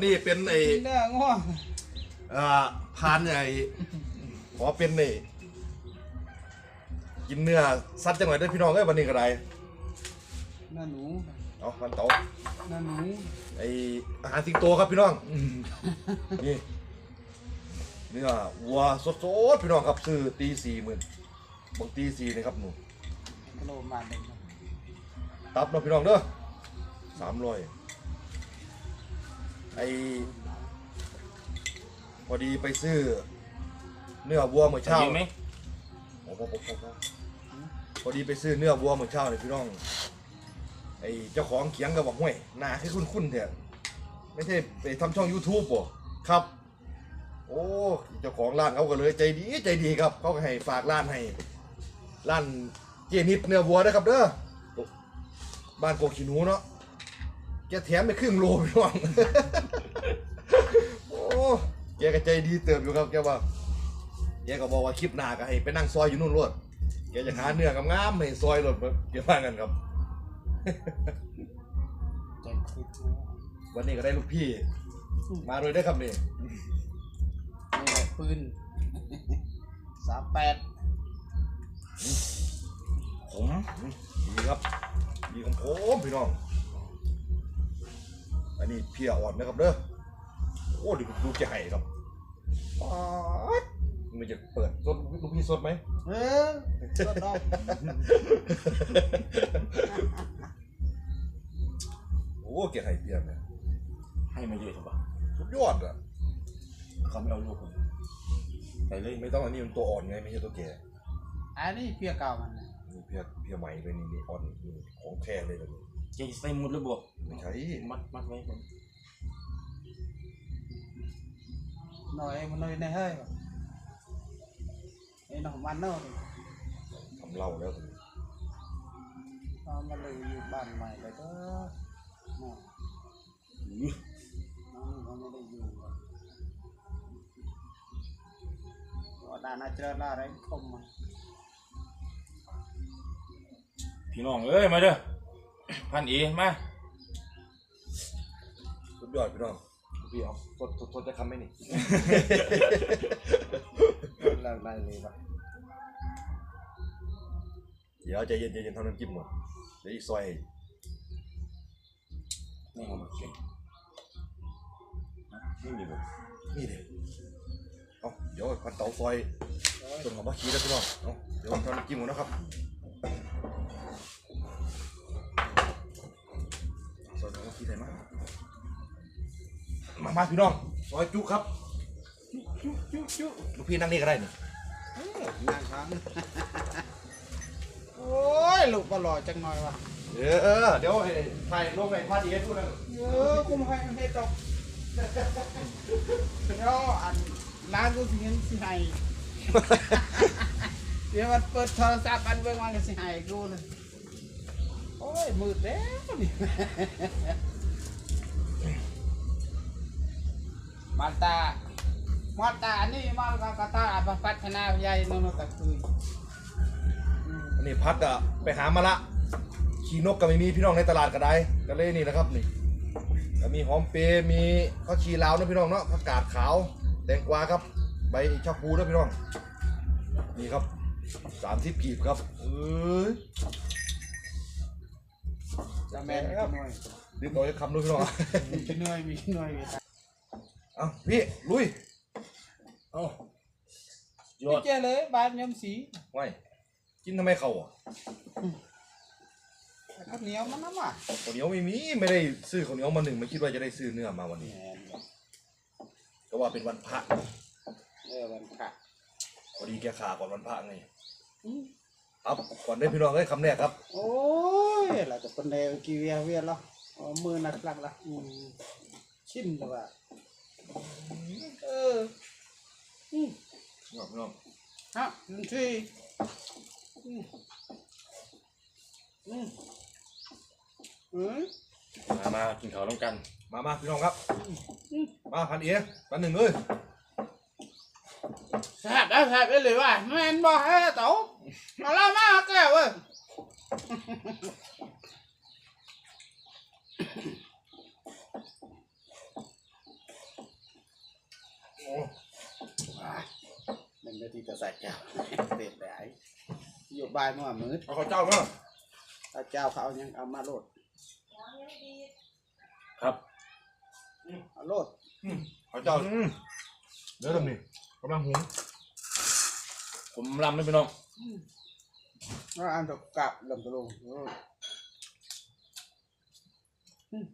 นนี้เป็นไอ้เนื้อง่วงเอ่อพานไอ้ขอเป็นไอ้กินเนื้อสัตว์จังหวัดด้วยพี่น้องเอ้ยวันนี้ก็ได้เนื้อหนูเอามันเต๋าเนื้อหนูไอ้อาหารสิงโตครับพี่น้องอืมนี่เนื้อวัวสดๆพี่น้องครับซื้อตีสี่หมื่นบางตีสี่นี่ครับหนูกิโลมาเด็กตับเนาะพี่น้องเด้อสามร้อย ไอ้พอดีไปซื้อ เนื้อวัวเมื่อเช้าเช้าไหมโอ้โหโอ้โหโอ้โหพอดีไปซื้อเนื้อวัวเมื่อเช้าเลยพี่น้อง ไอ้เจ้าของเขียงก็บอกห้วยหนาคือคุ้นๆเถอะไม่ใช่ไปทำช่อง YouTube บ่ครับ โอ้เจ้าของร้านเขาก็เลยใจดีใจดีครับ เขาก็ให้ฝากร้านให้ร้านเจนิดเนื้อวัวนะครับเด้อบ้านโกขีหนูเนาะ แกแถมไปครึ่งโลพี่น้อง โอ้แกก็ใจดีเติมอยู่ครับแกว่าแกก็บอกว่าคลิปหน้าก็ให้ไปนั่งซอยอยู่นู่นรวดแกจะหาเนื้องามๆให้ซอยรถแบบเกี่ยวกันครับ ใจคิดวันนี้ก็ได้ลูกพี่ มาโดยได้อครับนี่นี่แหละปืนสามแปดผมดีครับดีของผมพี่น้อง อันนี้เพียอ่อนนะครับเด้อโอ้ดูดูแกไห้ครับป๊าดมันจะเปิดสดลูกพี่สดไหม เออก็ดอกโอ้แกไห้เพียเนี่ยให้มาเยอะใช่ปะสุดยอดอะเขาไม่เอาลูกผมไปเลยไม่ต้องอันนี้มันตัวอ่อนไงไม่ใช่ตัวแก่อันนี้เพียเก่ามันนะนี่เพียเพียใหม่เลยนี่นี่อ่อนนี่ของแท้เลยแบบนี้เจะใส่หมุดแล้วบวกไม่ใช่มัดมัดไว้ผมหน่อย มันหน่อยในเฮ้ยไอ้หนองมันเนาะทำเหล้าแล้วสิเอามาเลยอยู่บ้านใหม่เลยก็น้องอื้อน้องนี่เขาไม่ได้อยู่ว่าด่านอาเจริญอะไรคมมาพี่น้องเอ้ยมาเด้อ พันเอมาสุดยอดพี่น้องพี่เอาสดสดสดจะคำไหมนี่เลิกได้เลยว่ะเดี๋ยวใจเย็นใจเย็นทำน้ำจิ้มก่อนเดี๋ยวอีกซอยให้นี่เอามาเขียนนี่มีบ่นี่เด็เอาเดี๋ยวพันเตาซอยจนหอมผักชีแล้วพี่น้องเอาเดี๋ยวทำน้ำจิ้มก่อนนะครับ มามาพี่น้องซอยจุครับจุ๊จุ๊จุ๊ลูกพี่นั่งนี่ก็ได้นี่นั่งค้างโอ้ยลูกก็หล่อจังหน่อยวะเออเออเดี๋ยวให้ถ่ายลงในพาดีให้พูดนะเออกูไม่ให้ให้ตกเดี๋ยวอันร้านกูสิเงินสิให้เดี๋ยวมันเปิดโทรศัพท์อันเบิ่งมันก็สิให้กูเลยโอ้ยมืดแล้วนี่ มาตามาตานี่มากระตาพัฒนาใหญ่นนตะคุยอันนี้พัดอะไปหามาละขี่นกก็ไม่มีพี่น้องในตลาดก็ได้ก็เลยนี่นะครับนี่ก็มีหอมเปรย์มีข้าวชีลาวนะพี่น้องเนาะผักกาดขาวแตงกวาครับ ใบชะพูนะพี่น้องนี่ครับสามสิบกีบครับเอ้ยจะแม่นครับหน่วยรีบเอาจะคำด้วยพี่น้องมีหน่วยมีหน่วยมี เอาพี่ลุยเอายอพี่ดเจเลยบ้านยมสีไว้กินทำไมเขาอะข้าวเหนียวมันน้ำอะข้าวเหนียวไม่มีไม่ได้ซื้อข้าวเหนียวมาหนึ่งไม่คิดว่าจะได้ซื้อเนื้อมาวันนี้ ก็ว่าเป็นวันพระเออวันพระพอดีแกขาก่อนวันพระไงครับก่อนได้พี่น้องเอ้ยคำแรกครับโอ้ยเราจะเป็นเดวกีเวียเวียนแล้วเอามือหนักหลักละอืมชิมเลยว่ะ เอออืมพี่น้องพี่น้องฮะหนึ่งทีอืมอืมอืมมามากินข้าวต้องกันมามาพี่น้องครับ มาพันเอ๋พันหนึ่งเอ้ยแซ่บแล้แซ่บได้เลยว่ะแม่นบ่ให้เต๋อเอาล่ะมาแก้วเว้ย โอ้ มันไม่ที่จะใส่แก้วเด็ดได้อยู่บ่ายเมื่อมื้อเอาข้าวเจ้ามาถ้าเจ้าเขาเอายังเอามาโลดครับเอาโลดข้าวเจ้าเดี๋ยวทำนี่กำลังหุงผมรำเลยพี่น้องแล้วอันตกกลับลำตะลงโอ้ยอืม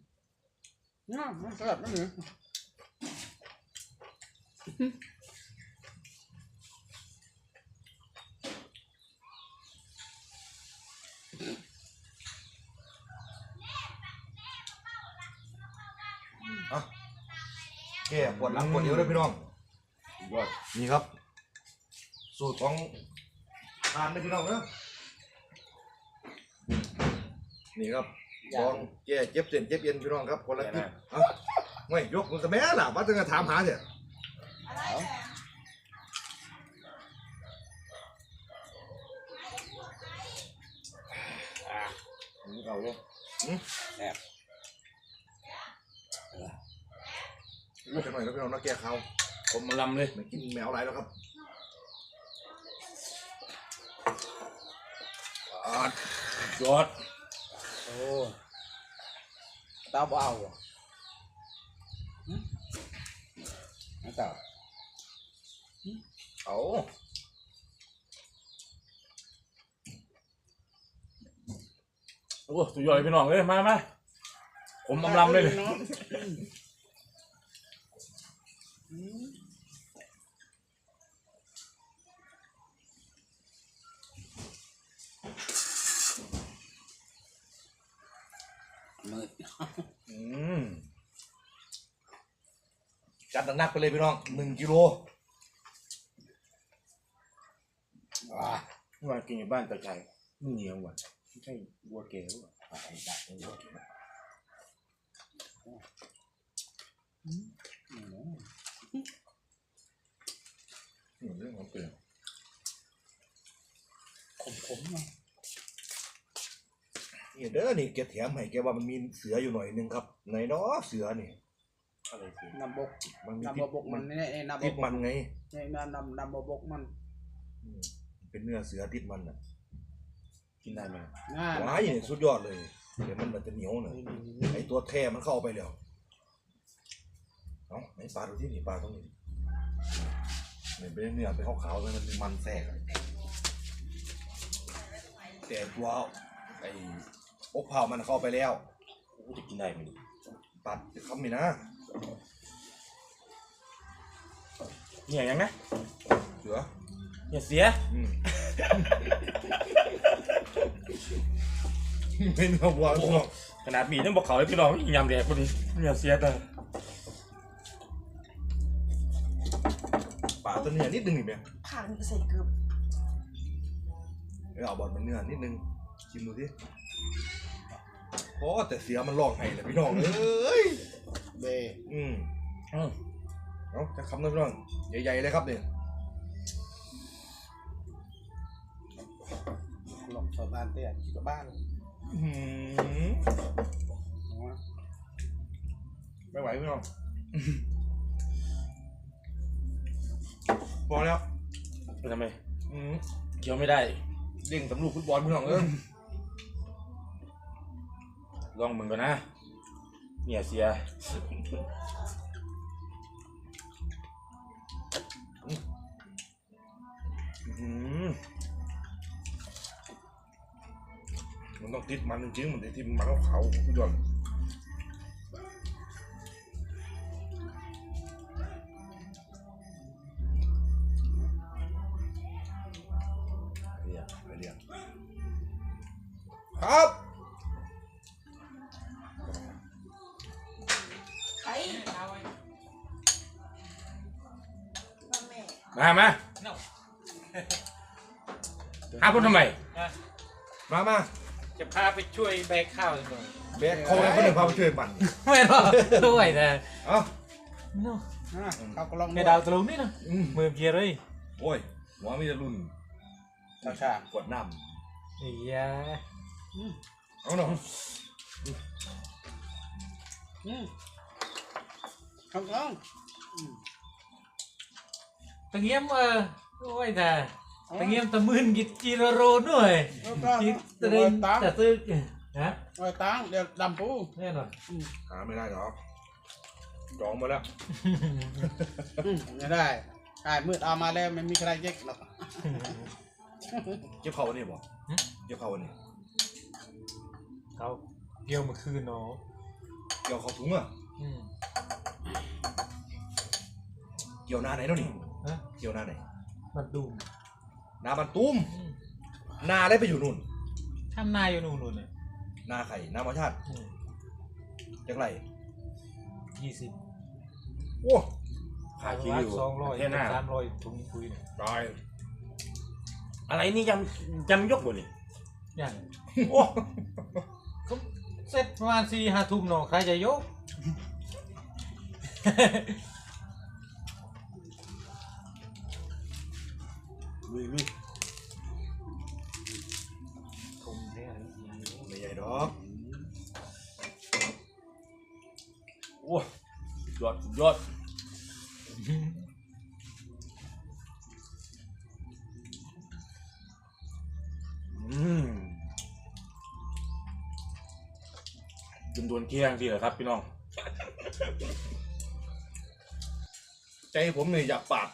น่ามันแซ่บมันเหนื ออะแก่ปวดหลังปวดเอวด้วยพี่น้องยอดนี่ครับ สูตรของทานเลยพี่น้องเนอะนี่ครับลองแก้เจ็บเส้นเจ็บเอ็นพี่น้องครับคนละทิศเอ้าไม่ยกมือกับแม่ล่ะว่าจะถามหาเถอะ นี่เอาเลย ลูกกัน หน่อยแล้วพี่น้องนะแก้เขาวผมรำเลยไม่กินแมวไรแล้วครับอ่ายอดโอ้เตาเบเอาอะหึเอาเตาเอาโอ้สุดยอดเลยพี่น้องเอ้ยมามาผมรำเลยเลยอื มมืด อืมจัดหนักๆไปเลยพี่น้องหนึ่งกิโลว้าว่ากินอยู่บ้านตะไคร้ไม่เหนียวว่ะไม่ใช่วัวแก่ว่ะอะไอ้ดักไอ้วัวแก่อืม อืมเรื่องของเปลือก ขมๆเนาะนี่เด้อนี่แกแถมให้แกว่ามันมีเสืออยู่หน่อยนึงครับไหนเนาะเสือนี่อะไรสิน้ำบกมันมีน้ำติดบกมันนี่นี่น้ำบติดกมันไงนี่น้ำน้ำน้ำบกมันอืมเป็นเนื้อเสือติดมันอะกินได้ไหมง่าว้ายนี่สุดยอดเลยเดี๋ยวมันมันจะเหนียวหน่อยไอตัวแท้มันเข้าไปแล้วเอาไหนปลาดูที่นี่ปลาตรงนี้เนี่ยเป็นเนื้อเป็นขาวๆเลยมันมันแทรกอะ แต่ตัวไอ้อกเผามันเข้าไปแล้วกูจะกินได้ไหมตัดคำนี่นะเนี่ยยังนะเสืออย่าเสียอืมเป็นหัวพี่น้องขนาดมีต้องบอกเขาเลยพี่น้องยำแดกพอดีอย่าเสียแต่ปลาตัวเนื้อนิดนึงนี่แม่ผักนี่ใส่เกลือ เอาบอลมันเนื้อนิดนึงชิมดูสิโอ้แต่เสียมันลองให้เลยพี่น้องเอ้ยเบอืมอืมเอาจะคำนะพี่น้องใหญ่ๆเลยครับเนี่ยหลอกชาวบ้านเตี้ยขี่กับบ้านอื้อหือเอาวะไม่ไหวพี่น้องพอแล้วเป็นทำไมอืมเคี้ยวไม่ได้ เด้งสำลูกฟุตบอลพี่น้องเอ้ยลองมึงก่อนนะเนี่ยเสียมันต้องติดมันจริงๆมันติดที่มันเขาวๆพี่น้อง ครับไอ้มาแม่มามาหาพูดทำไม มามาจะพาไปช่วยแบกข้าวหน่อยแบกเขาแล้วคนหนึ่งพาไปช่วยมันไม่หรอกด้วยนะเอ้าอะเขาก็ลองในดาวตะลุงนี่นะอืมมือเกียร์เลยโอ้ยหัวมีแต่รุ่นชาชากวดน้ไอ้ยาำ เอาเนาะอืมข้างข้างอืมตะเงียมเออโอ้ยแต่ตะเงียมตะมื่นกิจจีรโรด้วยเอาก็กิจเดี๋ตะยวเดินตังจะตึกฮะไว้ตังเดี๋ยวดำปูแน่นอนหาไม่ได้หรอกจองมาแล้วอืมไม่ได้ขายมืดเอามาแล้วไม่มีใครเย็กหรอกเก็บเข้าวันนี้บ่เก็บเข้าวันนี้ เขาเกี่ยวเมื่อคืนเนาะเกี่ยวเข้าถุงอะอืมเกี่ยวหน้าไหนเนาะนี่ฮะเกี่ยวหน้าไหนมันดุมหน้ามันตุ้มอืมหน้าได้ไปอยู่นู่นทำนายอยู่นู่นนู่นเนี่ยหน้าไข่หน้าหมอชาติจังไรยี่สิบโอ้ขายคิวอยู่สองร้อยเท่หน้า สามร้อยถุงปุ๋ยเนี่ยตายอะไรนี่จำจำยกบ่นี่ อย่างโอ้ก็ เสร็จประมาณสี่ห้าทุ่มเนาะใครจะยก ลุยลุยถุงเนี่ยไม่ใหญ่ดอกโอ้ยอดยอดอื จนโดนเคียงทีเหรอครับ พี่น้อง ใจผมเนี่ยอยากปาด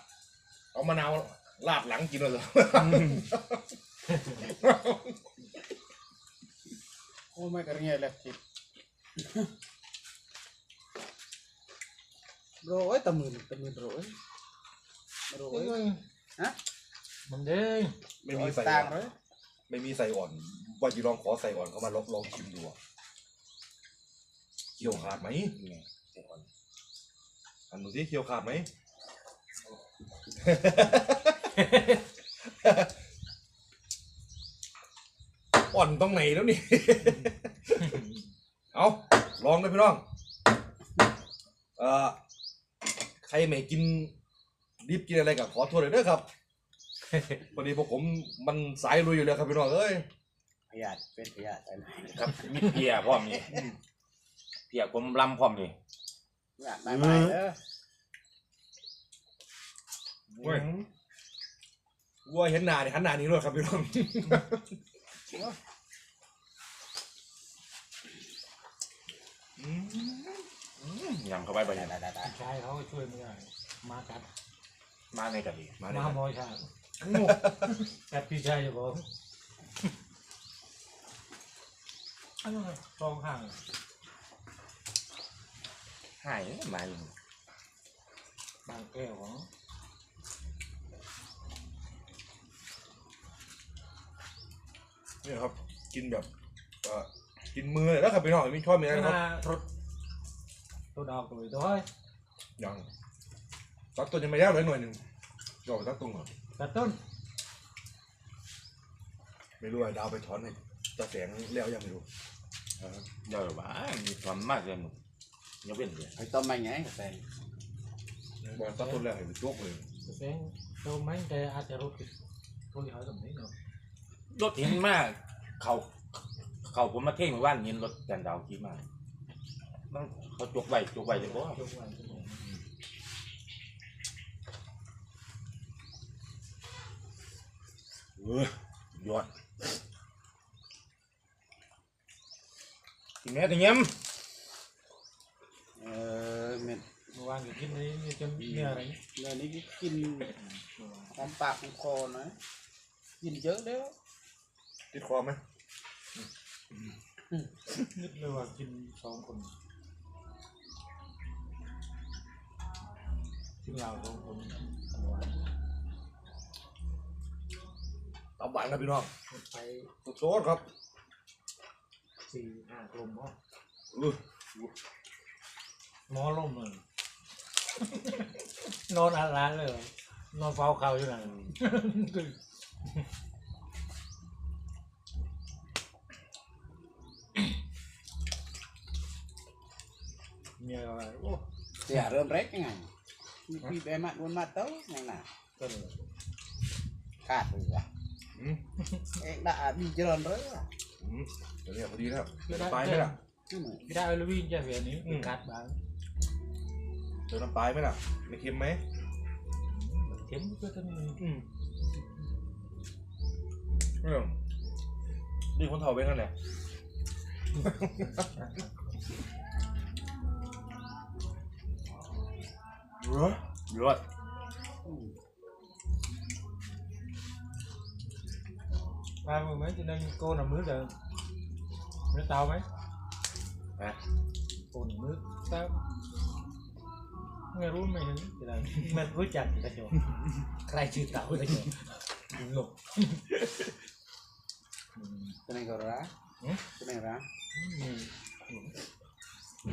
เอามะนาวลาดหลังกินเลยเหรอโอ้ไม่กระเงี้ยเลยจิโรยตะมืนตะมืนโรยโรยฮะมันเด้งไม่มีใส่ต่าอ่งอนเลยไม่มีใส่อ่อน ว่าจะลองขอใส่อ่อนเข้ามาลองลองชิมดูอะ เคี่ยวขาดไหมนี่ไงใส่ก่อนอันดูสิเคี่ยวขาดไหม อ่อนตรงไหนแล้วนี่ เอาลองเลยพี่น้อง เอ่อ ใครไม่กินดิบกินอะไรกับขอโทษเลยเด้อครับ พอดีพวกผมมันสายลุยอยู่แล้วครับพี่น้องเอ้ย พยาธิเป็นพยาธิอะไรครับมีเพียพร้อมนี่ เพียผมลำพร้อมนี่อยากได้ไหมเออเว้ยวัวเห็นหน้าเนี่ยหันหน้าหนี้ด้วยครับพี่น้องยำเข้าไปไปได้เนี่ยได้ได้ชายเขาก็ช่วยไม่ได้มากัดมาในกะดีมามาเลยขโมยชากัดพี่ชายจะบอกอันนั้นสองข้าง หายมาอยู่บางแก้วของนี่ครับ กินแบบเอ่อกินมือเลยแล้วครับพี่น้องมีช้อนมีอะไรเวนะครับลารถรถดาวตัวอีกด้วยยังตักตัวยังไม่ได้เลยหน่วยหนึ่งยอมตักตรงเหรอตัดต้นไม่รู้ว่าดาวไปถอนให้ตาแสงแล้วยังไม่รู้เดี๋ยวบ้ามีความมากเลยมึง ยกเว้นเลยไปต้มมาไงแฟนบอกตักต้นแล้วให้ไปจกเลยแสงโดนไหมแต่อาจจะรถติดรถที่เขาตรงนี้เนาะรถเห็นมาก เขาเขาผมมาเท่งเมื่อว่านเห็นรถแกนดาวขี่มามันเขาจกไว้จกไว้เลยบ่ยกไว้ชั่วโมงเออยอดทีนี้ทีเงี้ย เออเม็ดเมื่อวานก็กินนี้จนเนี่อะไรนี่เนื้อนี้กินหอมปากหอมคอหน่อยกินเยอะแล้วติดคอไหมนึกเลยว่ากินสองคนกินเราสองคนตับหวานครับพี่น้องไปโซดครับสี่ห้ากลมพ่ออื้อ หมอล่มเลย นอนอัดร้านเลยเหรอนอนเฝ้าเขาอยู่นั่นเมียก็ว่าโอ้เสียเริ่มเล็กยังไงมีปีแบบมัดบนมัดเต้าไงน่ะก็เลยขาดเลยว่ะออืมเอกด่าบีเจริญเลยอืมเดี๋ยวนี้พอดีแล้วเดี๋ยวน้ำปลายไหมล่ะพี่ได้เอาลูกวิ่งจากเวียนี้อืม กัดบ้างเดี๋ยวน้ำปลายไหมล่ะ ไม่เค็มไหมเข็มก็ต้องมีอืมเออนี่คนเฒ่าเป็นกันแหละเหรอรวดมามึงไหมจะนั่งโกนหน้ามือเดิมมือเตาไหมนะโกนหน้ามือเตา ไม่รู้ไม่เห็นจะได้ไม่รู้จักจะจบใครชื่อเตาจะจบหลบตัวนี้ก็ร้าตัวนี้ร้า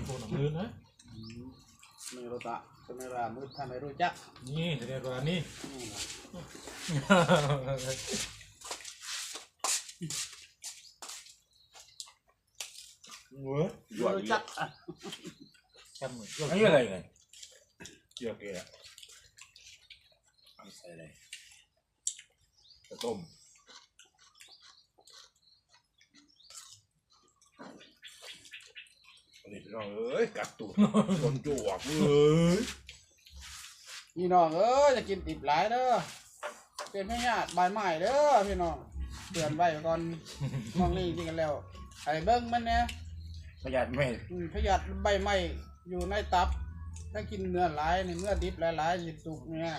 โกนหน้ามือนะไม่รู้ตะตัวนี้ร้ามือทำไม่รู้จัก นี่เรียกว่านี่เว้ยรวดรู้จักอะจำเหมือนอันนี้อะไรไง เกี่ยวเกลือเอาใส่อะไรจะต้มอันนี้พี่น้องเอ้ยกัดตูดจนจวกเลยพี่น้องเอ้ยจะกินติดหลายเด้อเป็นไม่ยากใบไม้เด้อพี่น้องเตือนไว้ก่อนมองนี่จริงกันแล้วไอ้เบิ้งมันเนี่ยประหยัดไม่อืมประหยัดใบไม้อยู่ในตับ ถ้ากินเนื้อหลายนี่เนื้อดิบหลายๆยิสุกเนี่ย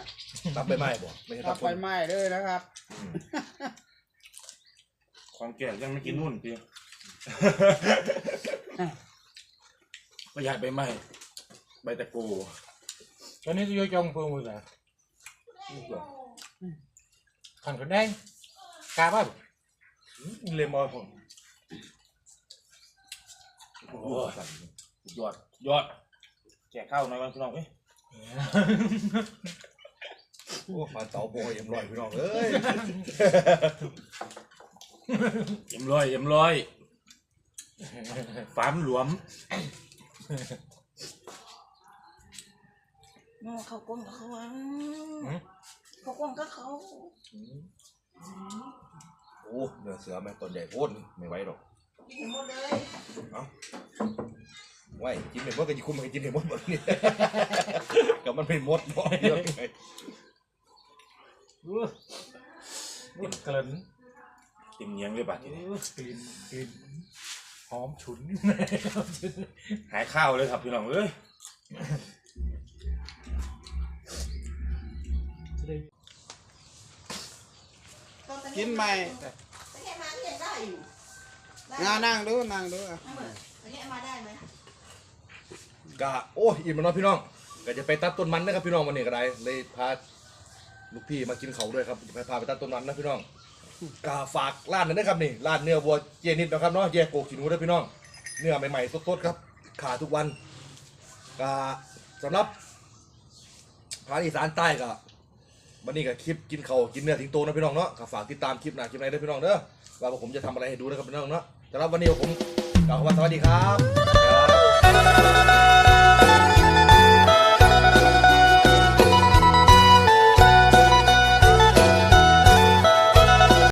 ตับใบไม้บ่ไม่ใช่ตัตับบใบคนไม้เด้อนะครับ ความแก่ยังไม่กินนู่นพี่ ประหยัดไปไหมใบตะกูตอนนี้จะโยจงเพิ่มมือละขันคนแดงกาบ้าเลมอนผมโอ้โหยอดยอด แจกข้าวหน่อยวันพี่น้องเอ้ยโอ้มาเตาโบยเอ็มร้อยพี่น้องเอ้ยเอ็มร้อยเอ็มร้อยฟาร์มหลวมโง่เขาก้นกับเขาอะเขาก้นกับเขาโอ้เนื้อเสือแม่งตัวใหญ่โคตรไม่ไหวหรอกกินหมดเลย ไหวกินไม่หมดก็จะคุ้มให้กินให้หมดหมดนี่กับมันเป็นมดบ่เดียวไงอู้อู้กลิ่นติ่มเนียงเลยป่ะทีนี้อู้กลิ่นกลิ่นหอมฉุน หายข้าวเลยครับพี่น้องเอ้ยกินใหม่ตะแกะมาเรียนได้อยู่ได้งานั่งดูนั่งดูอะเหมือนตะแกะมาได้ไหม กะโอ้อิ่มแล้วเนาะพี่น้องก็จะไปตัดต้นมันนะครับพี่น้องวันนี้ก็ได้เลยพาลูกพี่มากินเขาด้วยครับจะไปพาไปตัดต้นมันนะพี่น้องกะฝากร้านนั้นะครับนี่ร้านเนื้อวัวเจนิดนะครับเนาะแยกโกกขีนูด้วยพี่น้อง เนื้อใหม่ๆสดๆครับขาทุกวันกะสำหรับภาคอีสานใต้ก็วันนี้ก็คลิปกินเขาวกินเนื้อสิงโตนะพี่น้องเนาะก็ฝากติดตามคลิปหน้าคลิปไหนด้วยพี่น้องเด้อว่าผมจะทำอะไรให้ดูนะครับพี่น้องเนาะสำหรับวันนี้ผมกล่าวคำว่าสวัสดีครับ